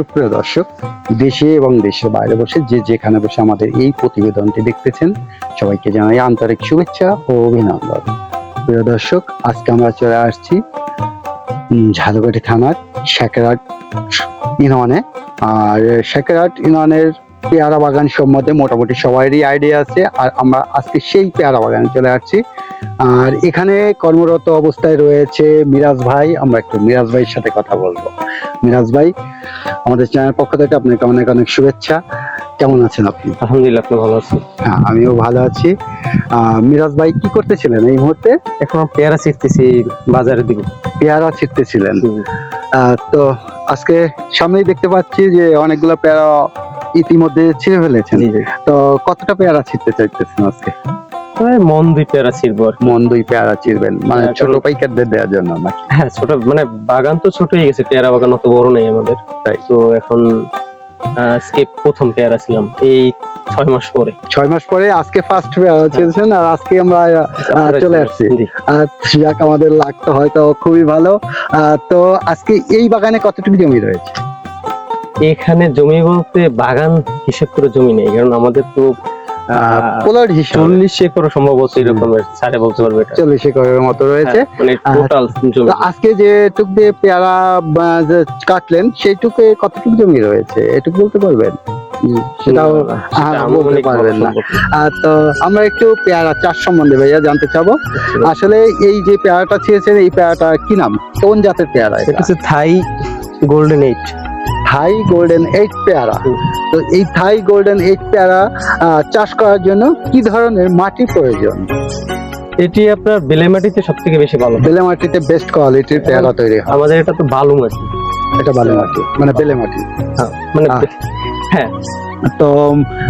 সুপ্রিয় দর্শক, দেশে এবং দেশের বাইরে বসে যে যেখানে বসে আমাদের এই প্রতিবেদনটি দেখতেছেন, সবাইকে জানাই আন্তরিক শুভেচ্ছা ও অভিনন্দন। প্রিয় দর্শক, আজকে আমরা চলে আসছি ঝালকাঠি থানার শেখেরাট ইউনিয়নে। আর শেখেরাট ইউনিয়নের পেয়ারা বাগান সম্বন্ধে মোটামুটি সবারই আইডিয়া আছে, আর আমরা আজকে সেই পেয়ারা বাগানে চলে আসছি। আর এখানে কর্মরত অবস্থায় রয়েছে মিরাজ ভাই, আমরা একটু মিরাজ ভাইয়ের সাথে কথা বলব। মিরাজ ভাই আমাদের চ্যানেল পক্ষ থেকে আপনাকে অনেক অনেক শুভেচ্ছা। কেমন আছেন আপনি? আলহামদুলিল্লাহ আপনি ভালো আছেন? হ্যাঁ আমিও ভালো আছি। মিরাজ ভাই কি করতেছিলেন এই মুহূর্তে? এখন পেয়ারা শিখতেছি বাজারের দিকে। পেয়ারা ছিটতেছিলেন। আহ, তো আজকে সামনেই দেখতে পাচ্ছি যে অনেকগুলো পেয়ারা ইতিমধ্যে ছিঁড়ে ফেলেছেন। তো কতটা পেয়ারা ছিটতে চাইতেছেন আজকে? মন দুই পেয়ারা ছিড়বো আর কি। মন দুই পেয়ারা চিরবেন মানে হ্যাঁ, ছোট কারণ- পাইকারদের দেওয়ার জন্য নাকি? হ্যাঁ ছোট মানে বাগান তো ছোট হয়ে গেছে পেয়ারা বাগান অত বড় নেই আমাদের। তাই। তো এখন আজকে প্রথম পেয়ারা ছিলাম এই ছয় মাস পরে। ছয় মাস পরে আজকে ফার্স্ট পেয়ারা ছিঁড়েছেন আর আজকে আমরা আহ, চলে আসছি। জি। আর যাক আমাদের লাগতো হয়তো খুবই ভালো। আহ, তো আজকে এই বাগানে কতটুকু জমি রয়েছে? এখানে জমি বলতে বাগান হিসেব করে জমি নেই কারণ আমাদের তো আহ, চল্লিশ একর সম্ভবত এরকমের সাড়ে বলতে পারবে চল্লিশ একরের মতো রয়েছে। হ্যাঁ, মানে টোটাল জমি তো আজকে যে টুক দিয়ে পেয়ারা কাটলেন সেইটুকু কতটুকু জমি রয়েছে? এটুকু বলতে পারবেন? সেটাও বলতে পারবেন না। তো আমরা একটু পেয়ারা চাষ সম্বন্ধে ভাইয়া জানতে চাবো। আসলে এই যে পেয়ারাটা ছিঁড়েছেন এই পেয়ারাটা কি নাম? কোন জাতের পেয়ারা এটা? হচ্ছে Thai golden eight. Thai golden eight পেয়ারা। তো এই থাই গোল্ডেন এইট পেয়ারা চাষ করার জন্য কি ধরনের মাটি প্রয়োজন? এটি আপনার বেলে মাটিতে সব থেকে বেশি ভালো। বেলে মাটিতে বেস্ট কোয়ালিটির পেয়ারা তৈরি হয়। আমাদের এটা তো বালু মাটি। এটা বালু মাটি মানে বেলে মাটি। হ্যাঁ, মানে হ্যাঁ। তো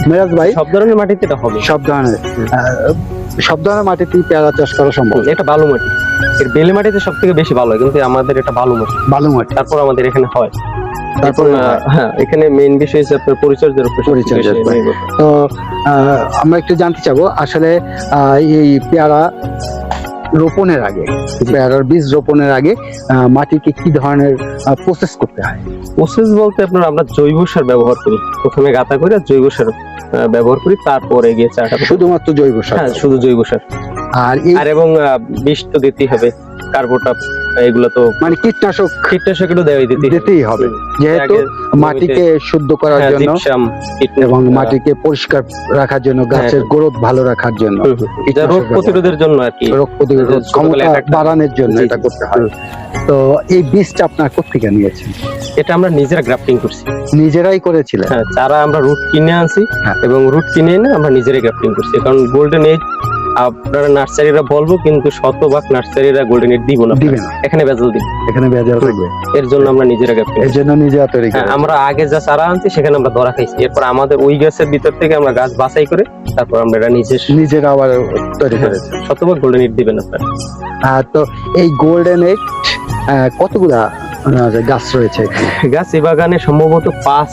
মেরাজ ভাই? সব ধরনের মাটিতে এটা হবে। সব ধরনের সব ধরনের মাটিতেই পেয়ারা চাষ করা সম্ভব? এটা বালু মাটি। এর বেলে মাটিতে সব থেকে বেশি ভালো হয় কিন্তু আমাদের এটা বালু মাটি। বালু মাটি। তারপর আমাদের এখানে হয়। তারপর হ্যাঁ এখানে মেইন বিষয় হচ্ছে আপনার পরিচর্যার উপর পরিচর্যার। তো আমরা একটু জানতে চাবো আসলে এই পেয়ারা রোপণের আগে পেয়ারার বীজ রোপণের আগে মাটিকে কি ধরনের প্রসেস করতে হয়? প্রসেস বলতে আপনার আমরা জৈব সার ব্যবহার করি। প্রথমে গাঁথা করে জৈব সার ব্যবহার করি তারপরে গিয়ে চাটা শুধুমাত্র জৈব সার? হ্যাঁ শুধু জৈব সার। আর আর এবং বিষ তো দিতেই হবে কার্বোটাপ এগুলো তো মানে কীটনাশক কীটনাশক এগুলো দেওয়াই দিতেই হবে। দিতেই হবে যেহেতু মাটিকে শুদ্ধ করার হ্যাঁ, জন্য এবং মাটিকে পরিষ্কার রাখার জন্য হ্যাঁ। গাছের গ্রোথ ভালো রাখার জন্য রোগ প্রতিরোধের জন্য আর কি। রোগ প্রতিরোধ ক্ষমতা বাড়ানোর জন্য এটা করতে হয়। তো এই বীজটা আপনার কোথেকে নিয়েছেন? এটা আমরা নিজেরা গ্রাফটিং করছি। নিজেরাই করেছিলেন? হ্যাঁ চারা আমরা রুট কিনে আনছি হ্যাঁ। এবং রুট কিনে এনে আমরা নিজেরাই গ্রাফটিং করছি। কারণ গোল্ডেন এইট আপনারা নার্সারিরা বলব কিন্তু শতভাগ নার্সারিরা গোল্ডেন দিব না দিবে না। এখানে দিব এখানে ভেজাল থাকবে। এর জন্য আমরা নিজেরা এর জন্য নিজেরা তৈরি হ্যাঁ আমরা আগে যা চারা আনছি সেখানে আমরা ধরা খাইছি। এরপর আমাদের ওই গাছের ভিতর থেকে আমরা গাছ বাছাই করে তারপর আমরা এটা নিজে নিজেরা আবার তৈরি করেছে শতভাগ গোল্ডেন দিবেন আপনারা। আর তো এই গোল্ডেন এইট কতগুলা গাছ রয়েছে গাছ এই বাগানে সম্ভবত পাঁচ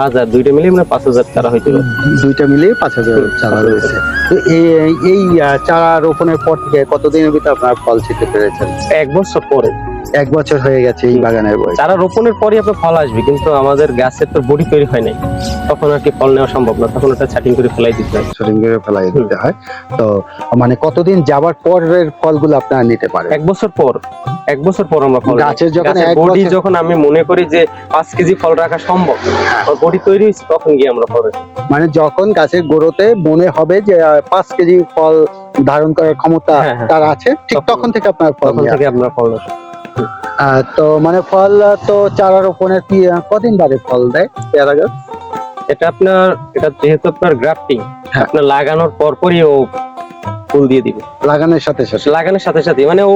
হাজার দুইটা মিলিয়ে মানে পাঁচ হাজার চারা হয়েছিল। দুইটা মিলিয়ে পাঁচ হাজার চারা রয়েছে তো এই এই চারা রোপণের পর থেকে কতদিনের ভিতরে আপনার ফল ছিটে পেরেছেন এক বছর পরে। এক বছর হয়ে গেছে এই বাগানের বয়স। চারা রোপণের পরই আপনার ফল আসবে কিন্তু আমাদের গাছের তো বডি তৈরি হয় নাই। তখন আর কি ফল নেওয়া সম্ভব না তখন ওটা ছাটিং করে ফেলাই দিতে হয়। শুটিং করে ফেলাই দিতে হয়। তো মানে কতদিন যাবার পরের ফলগুলো আপনারা নিতে পারেন? এক বছর পর এক বছর পর আমরা ফল গাছের যখন এক বডি যখন আমি মনে করি যে পাঁচ কেজি ফল রাখা সম্ভব বডি তৈরি হয়েছে তখন গিয়ে আমরা ফল মানে যখন গাছের গোড়োতে মনে হবে যে পাঁচ কেজি ফল ধারণ করার ক্ষমতা হ্যাঁ, হ্যাঁ। তার আছে ঠিক তখন- থেকে আপনার ফল থেকে আমরা ফল তো মানে ফল তো চারা রোপণের কি কদিন বাদে ফল দেয়? পেয়ারা গাছ এটা আপনার এটা যেহেতু আপনার গ্রাফটিং হ্যাঁ। আপনার লাগানোর পরপরই ও ফুল দিয়ে দিবে। লাগানোর সাথে সাথে। লাগানোর সাথে সাথে মানে ও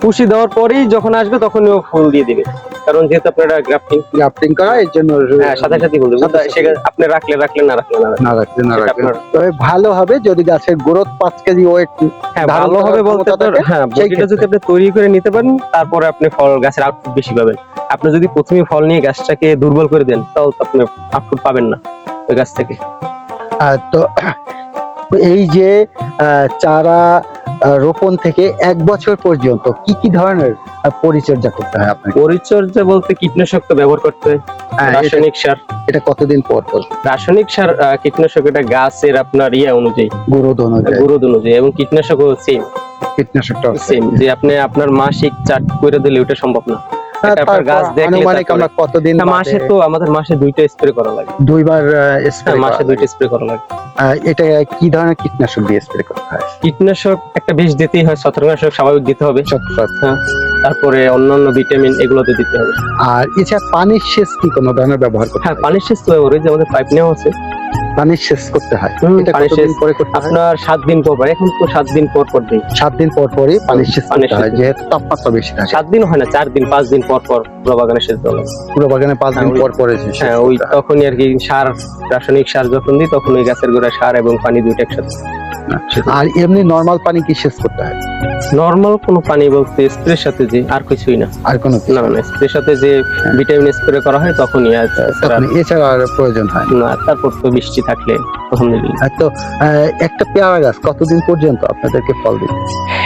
পুষি দেওয়ার পরেই যখন আসবে তখন ও ফুল দিয়ে দিবে। কারণ যেহেতু আপনার গ্রাফটিং গ্রাফটিং করা এর জন্য হ্যাঁ সাথে সাথে ফুল দিবে। সেটা আপনি রাখলে রাখলে না রাখলে না রাখলে। না রাখলে তবে ভালো হবে যদি গাছের গ্রোথ পাঁচ কেজি ওয়েট হ্যাঁ ভালো হবে বলতে থাকে, হ্যাঁ বডিটা যদি আপনি তৈরি করে নিতে পারেন তারপরে আপনি ফল গাছের আউটপুট বেশি পাবেন। আপনি যদি প্রথমে ফল নিয়ে গাছটাকে দুর্বল করে দেন তাহলে তো আপনি আউটপুট পাবেন না ওই গাছ থেকে। আর তো এই যে আহ, চারা রোপণ থেকে এক বছর পর্যন্ত কি কি ধরনের পরিচর্যা করতে হয় আপনাকে? পরিচর্যা বলতে কীটনাশক তো ব্যবহার করতে হয়। হ্যাঁ, রাসায়নিক সার। এটা কতদিন পর পর রাসায়নিক সার কীটনাশক এটা গাছের আপনার ইয়া অনুযায়ী। গুরুদ অনুযায়ী। গুরুদ অনুযায়ী এবং কীটনাশক সেম কীটনাশকটা সেম যে আপনি আপনার মাসিক চার্ট করে দিলে ওটা সম্ভব না। এটা গাছ দেখলে আনুমানিক আমরা কতদিন না, মাসে তো আমাদের মাসে দুইটা স্প্রে করা লাগে। দুইবার স্প্রে হ্যাঁ, মাসে দুইটা স্প্রে করা লাগে। এটা কি ধরনের কীটনাশক দিয়ে স্প্রে করা হয়? কীটনাশক একটা বিষ দিতেই হয় ছত্রাকনাশক স্বাভাবিক দিতে হবে। ছত্রাক। তারপরে অন্যান্য ভিটামিন এগুলোতে দিতে হবে। আর এছাড়া পানির সেচ কি কোনো ধরনের ব্যবহার করতে হ্যাঁ পানির সেচ তো ব্যবহার যে আমাদের পাইপ নেওয়া আছে। পানির সেচ করতে হয়। হুম, এটা পানির সেচ- পরে আপনার সাত দিন পর পর এখন তো সাত দিন পর পর দিই। সাত দিন পর পরই পানির সেচ পানির করতে হয় যেহেতু তাপমাত্রা বেশি থাকে। সাত দিন হয় না চার দিন পাঁচ দিন পর পর পুরো বাগানে সেচ দেওয়া পুরো বাগানে পাঁচ দিন হ্যাঁ, পর পরে হ্যাঁ ওই তখনই আর কি সার রাসায়নিক সার যখন দিই তখন ওই গাছের গোড়া সার এবং পানি দুইটা একসাথে। আর এমনি নর্মাল পানি কি সেচ করতে হয়? নর্মাল কোনো পানি বলতে স্প্রের সাথে যে আর কিছুই না। আর কোনো না না স্প্রের সাথে যে ভিটামিন স্প্রে করা হয় তখনই আর এছাড়া তখন এছাড়া আর প্রয়োজন হয় না। তারপর তো বৃষ্টি থাকলে তখন দিবি। আর তো আহ, একটা পেয়ারা গাছ কতদিন পর্যন্ত আপনাদেরকে ফল দিবে?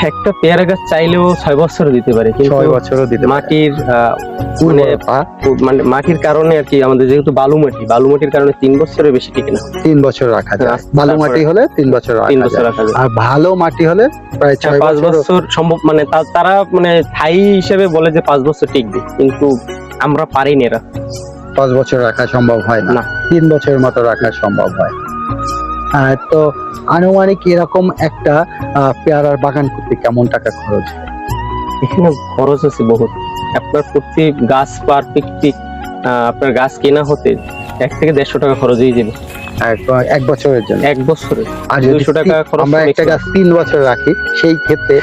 একটা পেয়ারা গাছ চাইলেও ছয় বছর দিতে পারে কিন্তু ছয় বছরও দিতে মাটির মানে মানে মাটির কারণে আর কি আমাদের যেহেতু বালু মাটি বালু মাটির কারণে তিন বছরের বেশি টিকে না। তিন বছর রাখা যায়। বালু মাটি হলে তিন বছর তিন বছর রাখা যায়। আর ভালো মাটি হলে প্রায় ছয় পাঁচ বছর সম্ভব মানে তারা মানে থাই হিসেবে বলে যে পাঁচ বছর টিকবে কিন্তু আমরা পারি না এরা। পাঁচ বছর রাখা সম্ভব হয় না। তিন বছরের মতো রাখা সম্ভব হয়। তো আনুমানিক এরকম একটা পেয়ারার বাগান করতে কেমন টাকা খরচ এখানে খরচ আছে বহুত। আপনার প্রতি গাছ পার আপনার গাছ কেনা হতে এক থেকে দেড়শো টাকা খরচ হয়ে যাবে এক- এক বছরের জন্য। এক বছরে আর দুইশো টাকা খরচ আমরা একটা গাছ তিন বছর রাখি সেই ক্ষেত্রে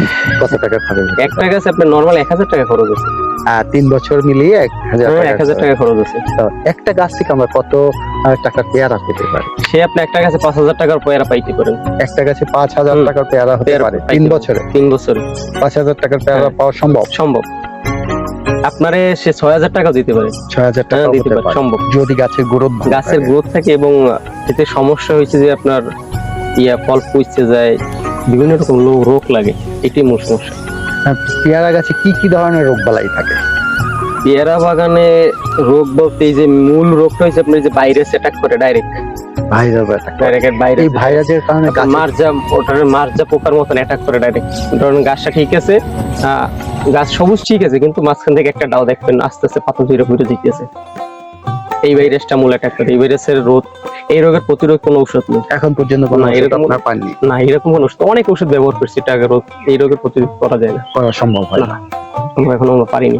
কত টাকা খরচ? একটা গাছ আপনার নর্মাল এক হাজার টাকা খরচ আছে আহ, তিন বছর মিলিয়ে এক হাজার টাকা এক হাজার খরচ। টাকা খরচ আছে একটা গাছ থেকে আমরা কত আহ, টাকা পেয়ারা পেতে পারি? সে আপনি একটা গাছে পাঁচ হাজার টাকার পেয়ারা পাইতে পারেন। একটা গাছে পাঁচ হাজার টাকার পেয়ারা হতে পারে তিন বছরে? তিন বছরে। পাঁচ হাজার টাকার পেয়ারা হ্যাঁ। পাওয়া সম্ভব? সম্ভব। আপনারে সে ছয় হাজার টাকা দিতে পারে। ছয় হাজার টাকা হ্যাঁ, দিতে পারে সম্ভব। যদি গাছের গ্রোথ গাছের গ্রোথ থাকে এবং এতে সমস্যা হয়েছে যে আপনার ইয়া ফল পুষতে যায় বিভিন্ন রকম রোগ লাগে এটি মূল সমস্যা। পেয়ারা গাছে কি কি ধরনের রোগ বালাই থাকে? পেয়ারা বাগানে রোগ বলতে এই যে মূল রোগটা হচ্ছে আপনার যে ভাইরাস অ্যাটাক করে ডাইরেক্ট ভাইরাস ব্যথা ডাইরেক্ট ভাইরাস এই ভাইরাসের কারণে মারজা ওটার মারজা পোকার মতন অ্যাটাক করে ডাইরেক্ট ধরুন গাছটা ঠিক আছে গাছ সবুজ ঠিক আছে কিন্তু মাঝখান থেকে একটা ডাও দেখবেন আস্তে আস্তে পাতা জুড়ে ঘুরে দিতেছে। এই ভাইরাসটা মূল অ্যাটাক করে এই ভাইরাসের রোধ এই রোগের প্রতিরোধ কোনো ঔষধ নেই। এখন পর্যন্ত কোনো না, এরকম- আপনার পাননি? না এরকম কোনো ওষুধ অনেক ওষুধ ব্যবহার করছি এটা রোগ এই রোগের প্রতিরোধ করা যায় না। করা সম্ভব হয় না। আমরা এখনও আমরা পারিনি।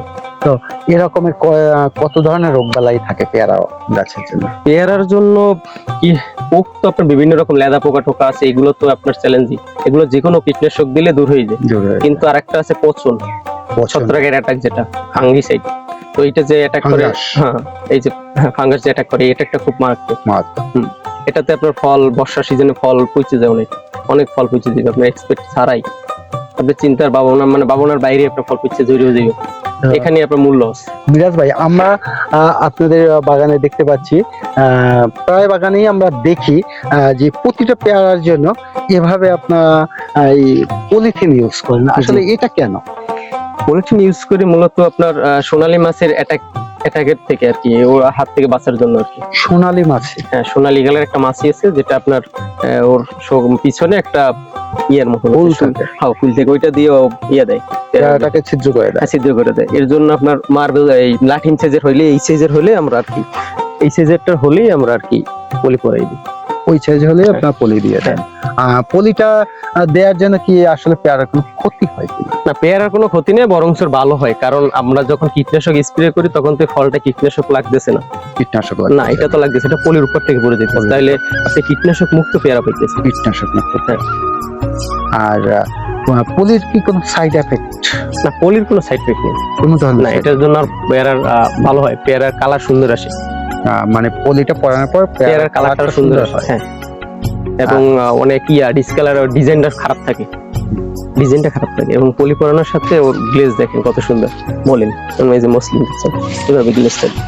এরকমের ক- কত ধরনের রোগ বালাই থাকে পেয়ারা গাছের জন্য? পেয়ারার জন্য কি পোক তো আপনার বিভিন্ন রকম লেদা পোকা টোকা আছে এগুলো তো আপনার চ্যালেঞ্জিং এগুলো যে কোনো কীটনাশক দিলে দূর হয়ে যায়। কিন্তু আরেকটা আছে পচন। ছত্রাকের অ্যাটাক যেটা ফাঙ্গিসাইড তো এটা যে অ্যাটাক করে হ্যাঁ এই যে ফাঙ্গাস যে অ্যাটাক করে এটা একটা খুব মারাত্মক। মারাত্মক। এটাতে আপনার ফল বর্ষা সিজনে ফল পচে যায় অনেক অনেক ফল পচে যাবে আপনার এক্সপেক্ট ছাড়াই। আপনি চিন্তার ভাবনা মানে ভাবনার বাইরে আপনার ফল পচে জড়িয়ে যাবে। এখানে আপনার মূল লস মিরাজ ভাই আমরা আপনাদের বাগানে দেখতে পাচ্ছি প্রায় বাগানেই আমরা দেখি যে প্রতিটা পেয়ারার জন্য এভাবে আপনার এই পলিথিন ইউজ করেন। আসলে এটা কেন? পলিথিন ইউজ করে মূলত আপনার সোনালী মাছের অ্যাটাক অ্যাটাকের থেকে আর কি ওর হাত থেকে বাঁচার জন্য আর কি। সোনালী মাছে? হ্যাঁ সোনালী গালের একটা মাছি আছে যেটা আপনার ওর পিছনে একটা ইয়ার মতো ফুল থাকে। হ্যাঁ ফুল থেকে ওইটা দিয়ে ও ইয়ে দেয়। এটাকে ছিদ্র করে দেয়। হ্যাঁ, ছিদ্র করে দেয়। এর জন্য আপনার মার্বেল এই লাঠিন সাইজের হইলে এই সাইজের হলে আমরা আর কি এই সাইজেরটা হলেই আমরা আর কি পলি পরাই দিই। ওই সাইজ হলে আপনার পলি দিয়ে দেন। আহ, পলিটা দেওয়ার জন্য কি আসলে পেয়ারার কোনো ক্ষতি হয় না পেয়ারার কোনো ক্ষতি নেই বরং ভালো হয়। কারণ আমরা যখন কীটনাশক স্প্রে করি তখন তো ফলটা কীটনাশক লাগতেছে না। কীটনাশক না এটা তো লাগতেছে এটা পলির উপর থেকে পড়ে যেতেছে। তাইলে আপনি কীটনাশক মুক্ত পেয়ারা পাইতেছে কীটনাশক মুক্ত হ্যাঁ। আর পলির কি কোনো সাইড এফেক্ট না পলির কোনো সাইড এফেক্ট নেই। কোনো ধরনের না এটার জন্য আর পেয়ারার ভালো হয়। পেয়ারার কালার সুন্দর আসে। মানে পলিটা পরানোর পর পেয়ারার কালারটা সুন্দর আসে হ্যাঁ। এবং অনেক ইয়া ডিসকালার ডিজাইনটা খারাপ থাকে। ডিজাইনটা খারাপ থাকে। এবং পলি পরানোর সাথে ওর গ্লেজ দেখেন কত সুন্দর। বলেন এই যে মসলিন দেখছেন এভাবে গ্লেজ থাকে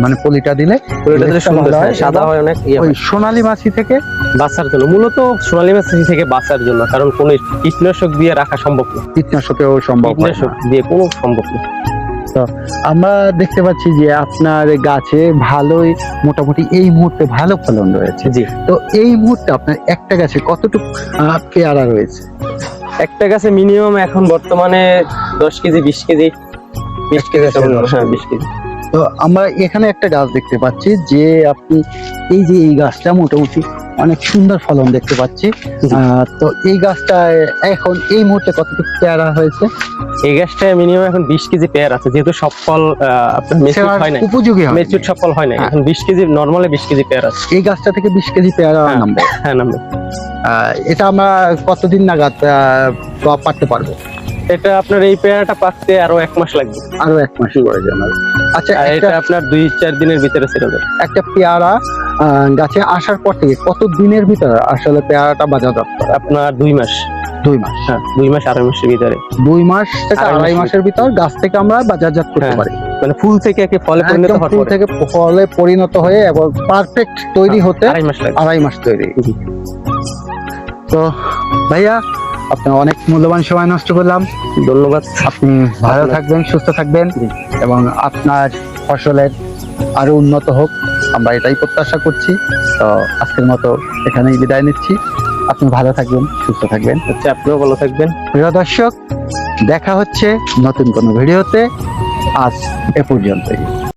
মানে পলিটা দিলে পলিটা দিলে সুন্দর হয় হয় সাদা হয় অনেক ইয়ে ওই হয়। সোনালী মাছি থেকে বাঁচার জন্য। মূলত সোনালী মাছ থেকে বাঁচার জন্য কারণ কোনো কীটনাশক দিয়ে রাখা সম্ভব না। কীটনাশকেও সম্ভব হয় কীটনাশক। দিয়ে কোনো সম্ভব না। আমরা দেখতে পাচ্ছি যে আপনার গাছে ভালোই মোটামুটি এই মুহূর্তে ভালো ফলন রয়েছে। জি। তো এই মুহূর্তে আপনার একটা গাছে কতটুকু পেয়ারা রয়েছে? একটা গাছে মিনিমাম এখন বর্তমানে দশ কেজি বিশ কেজি। বিশ কেজি 10 হ্যাঁ বিশ কেজি। তো আমরা এখানে একটা গাছ দেখতে পাচ্ছি যে আপনি এই যে এই গাছটা মোটামুটি অনেক সুন্দর ফলন দেখতে পাচ্ছি। তো এই গাছটায় এখন এই মুহূর্তে কতটুকু পেয়ারা হয়েছে? এই গাছটায় মিনিমাম এখন বিশ কেজি পেয়ার আছে। যেহেতু সব ফল আপনার মেচুর হয় না উপযোগী মেচুর সব ফল হয় না হ্যাঁ। এখন বিশ কেজি নর্মালি বিশ কেজি পেয়ার আছে। এই গাছটা থেকে বিশ কেজি পেয়ারা হ্যাঁ। নামবে। হ্যাঁ নামবে। আহ, এটা আমরা কতদিন নাগাদ আহ, পারতে পারব? এটা আপনার এই পেয়ারাটা পাকতে আরও এক মাস লাগবে। আরও এক মাসই হবে। আচ্ছা এটা আপনার দুই চার দিনের ভিতরে ছেড়ে যাবে। একটা পেয়ারা গাছে আসার পর থেকে কত দিনের ভিতরে আসলে পেয়ারাটা করে আপনার দুই মাস। দুই মাস। হ্যাঁ দুই মাস আড়াই মাসের ভিতরে। দুই মাস থেকে আড়াই মাসের ভিতর। গাছ থেকে আমরা বাজারজাত করতে হ্যাঁ, পারি। মানে ফুল থেকে একে ফলে পরিণত হওয়ার ফুল থেকে ফলে পরিণত হয়ে এবং পারফেক্ট তৈরি হতে আড়াই মাস আড়াই মাস তৈরি। তো ভাইয়া আপনি অনেক মূল্যবান সময় নষ্ট করলাম। ধন্যবাদ। আপনি ভালো থাকবেন সুস্থ থাকবেন এবং আপনার ফসলের আরও উন্নত হোক। আমরা এটাই প্রত্যাশা করছি। তো আজকের মতো এখানেই বিদায় নিচ্ছি। আপনি ভালো থাকবেন সুস্থ থাকবেন। হচ্ছে আপনিও ভালো থাকবেন। প্রিয় দর্শক দেখা হচ্ছে নতুন কোনো ভিডিওতে। আজ এ পর্যন্তই।